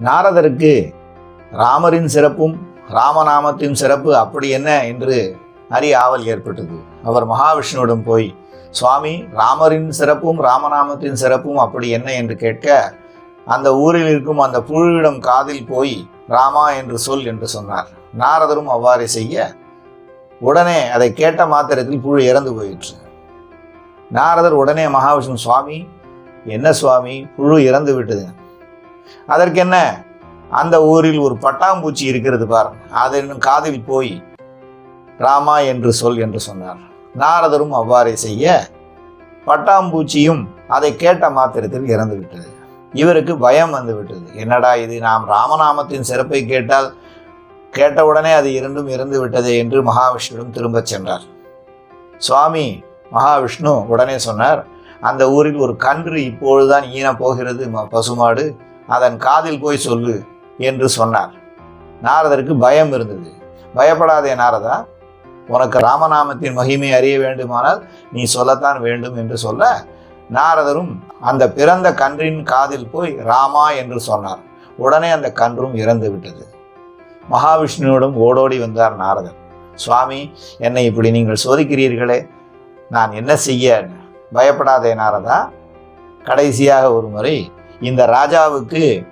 நாரதருக்கு ராமரின் சிறப்பும் ராமநாமத்தின் சிறப்பு அப்படி என்ன என்று அறிய ஆவல் ஏற்பட்டது. அவர் மகாவிஷ்ணுவிடம் போய் சுவாமி ராமரின் சிறப்பும் ராமநாமத்தின் சிறப்பும் அப்படி என்ன என்று கேட்க அந்த ஊரில் இருக்கும் அந்த புழுவிடம் காதில் போய் ராமா என்று சொல் என்று சொன்னார். நாரதரும் அவ்வாறு செய்ய உடனே அதை கேட்ட மாத்திரத்தில் புழு இறந்து போயிற்று. நாரதர் உடனே மகாவிஷ்ணு சுவாமி என்ன சுவாமி? புழு இறந்து விட்டது. அதற்கென்ன? அந்த ஊரில் ஒரு பட்டாம்பூச்சி இருக்கிறது பார். அதன் காதில் போய் ராமா என்று சொல் என்று சொன்னார். நாரதரும் அவ்வாறே செய்ய பட்டாம்பூச்சியும் அதை கேட்ட மாத்திரத்தில் இறந்து விட்டது. இவருக்கு பயம் வந்து விட்டது. என்னடா இது? நாம் ராமநாமத்தின் சிறப்பை கேட்டால் கேட்டவுடனே அது இரண்டும் இறந்து விட்டதே என்று மகாவிஷ்ணுவிடம் திரும்பச் சென்றார். சுவாமி மகாவிஷ்ணு உடனே சொன்னார் அந்த ஊரில் ஒரு கன்று இப்பொழுதுதான் ஈன போகிறது ம- பசுமாடு. அதன் காதில் போய் சொல்லு என்று சொன்னார். நாரதருக்கு பயம் இருந்தது. பயப்படாதே நாரதா உனக்கு ராமநாமத்தின் மகிமை அறிய வேண்டுமானால் நீ சொல்லத்தான் வேண்டும் என்று சொல்ல நாரதரும் அந்த பிறந்த கன்றின் காதில் போய் ராமா என்று சொன்னார். உடனே அந்த கன்றும் இறந்து விட்டது. மகாவிஷ்ணுவிடம் ஓடோடி வந்தார் நாரதர். சுவாமி என்னை இப்படி நீங்கள் சோதிக்கிறீர்களே நான் என்ன செய்ய? பயப்படாதே நாரதா கடைசியாக ஒரு முறை இந்த ராஜாவுக்கு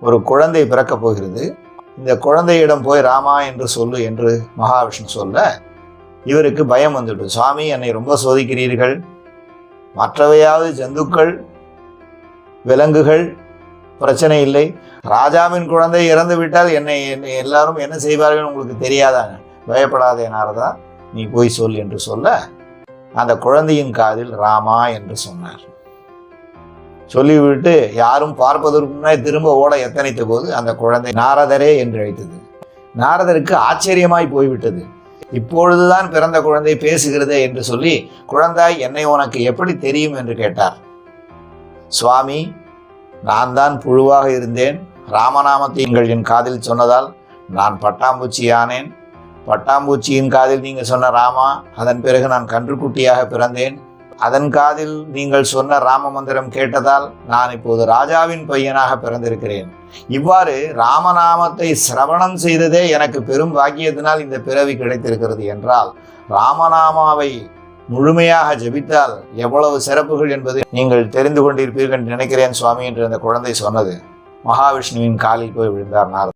ஒரு குழந்தை பிறக்கப் போகிறது. இந்த குழந்தையிடம் போய் ராமா என்று சொல்லு என்று மகாவிஷ்ணு சொல்ல இவருக்கு பயம் வந்துவிட்டு சுவாமி என்னை ரொம்ப சோதிக்கிறீர்கள். மற்றவையாவது ஜந்துக்கள் விலங்குகள் பிரச்சனை இல்லை. ராஜாவின் குழந்தை இறந்து விட்டால் என்னை என்னை எல்லாரும் என்ன செய்வார்கள் உங்களுக்கு தெரியாதாங்க. பயப்படாதே நாரதா நீ போய் சொல் என்று சொல்ல அந்த குழந்தையின் காதில் ராமா என்று சொன்னார். சொல்லிவிட்டு யாரும் பார்ப்பதற்கு முன்னாடி திரும்ப ஓட எத்தனைத்த போது அந்த குழந்தை நாரதரே என்று அழைத்தது. நாரதருக்கு ஆச்சரியமாய் போய்விட்டது. இப்பொழுதுதான் பிறந்த குழந்தை பேசுகிறதே என்று சொல்லி குழந்தாய் என்னை உனக்கு எப்படி தெரியும்? என்று கேட்டார். சுவாமி நான் தான் புழுவாக இருந்தேன். ராமநாமத்தை நீங்கள் என் காதில் சொன்னதால் நான் பட்டாம்பூச்சி ஆனேன். பட்டாம்பூச்சியின் காதில் நீங்கள் சொன்ன ராமா அதன் பிறகு நான் கன்றுக்குட்டியாக பிறந்தேன். அதன் காதில் நீங்கள் சொன்ன ராம மந்திரம் கேட்டதால் நான் இப்போது ராஜாவின் பையனாக பிறந்திருக்கிறேன். இவ்வாறு ராமநாமத்தை சிரவணம் செய்ததே எனக்கு பெரும் பாக்கியத்தினால் இந்த பிறவி கிடைத்திருக்கிறது என்றால் ராமநாமாவை முழுமையாக ஜெபித்தால் எவ்வளவு சிறப்புகள் என்பது நீங்கள் தெரிந்து கொண்டிருப்பீர்கள் நினைக்கிறேன் சுவாமி என்று அந்த குழந்தை சொன்னது. மகாவிஷ்ணுவின் காலில் போய் விழுந்தார் நாரதர்.